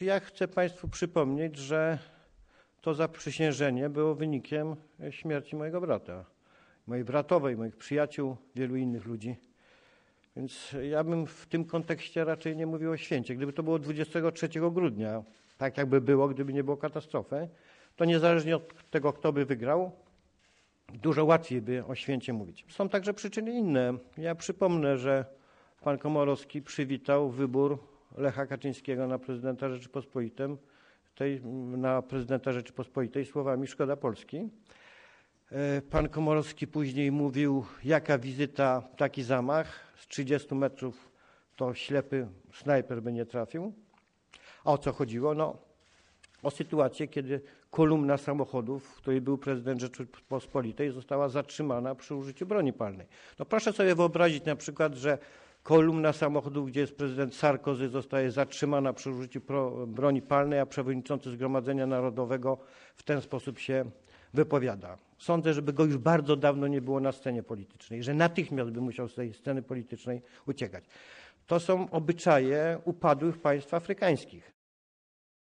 Ja chcę Państwu przypomnieć, że to zaprzysiężenie było wynikiem śmierci mojego brata, mojej bratowej, moich przyjaciół, wielu innych ludzi. Więc ja bym w tym kontekście raczej nie mówił o święcie. Gdyby to było 23 grudnia, tak jakby było, gdyby nie było katastrofy, to niezależnie od tego, kto by wygrał, dużo łatwiej by o święcie mówić. Są także przyczyny inne. Ja przypomnę, że pan Komorowski przywitał wybór Lecha Kaczyńskiego na prezydenta Rzeczypospolitej, tej, na prezydenta Rzeczypospolitej słowami szkoda Polski. E, Pan Komorowski później mówił, jaka wizyta, taki zamach. Z 30 metrów to ślepy snajper by nie trafił. A o co chodziło? No, o sytuację, kiedy kolumna samochodów, w której był prezydent Rzeczypospolitej, została zatrzymana przy użyciu broni palnej. No proszę sobie wyobrazić na przykład, że kolumna samochodów, gdzie jest prezydent Sarkozy, zostaje zatrzymana przy użyciu broni palnej, a przewodniczący Zgromadzenia Narodowego w ten sposób się wypowiada. Sądzę, żeby go już bardzo dawno nie było na scenie politycznej, że natychmiast by musiał z tej sceny politycznej uciekać. To są obyczaje upadłych państw afrykańskich.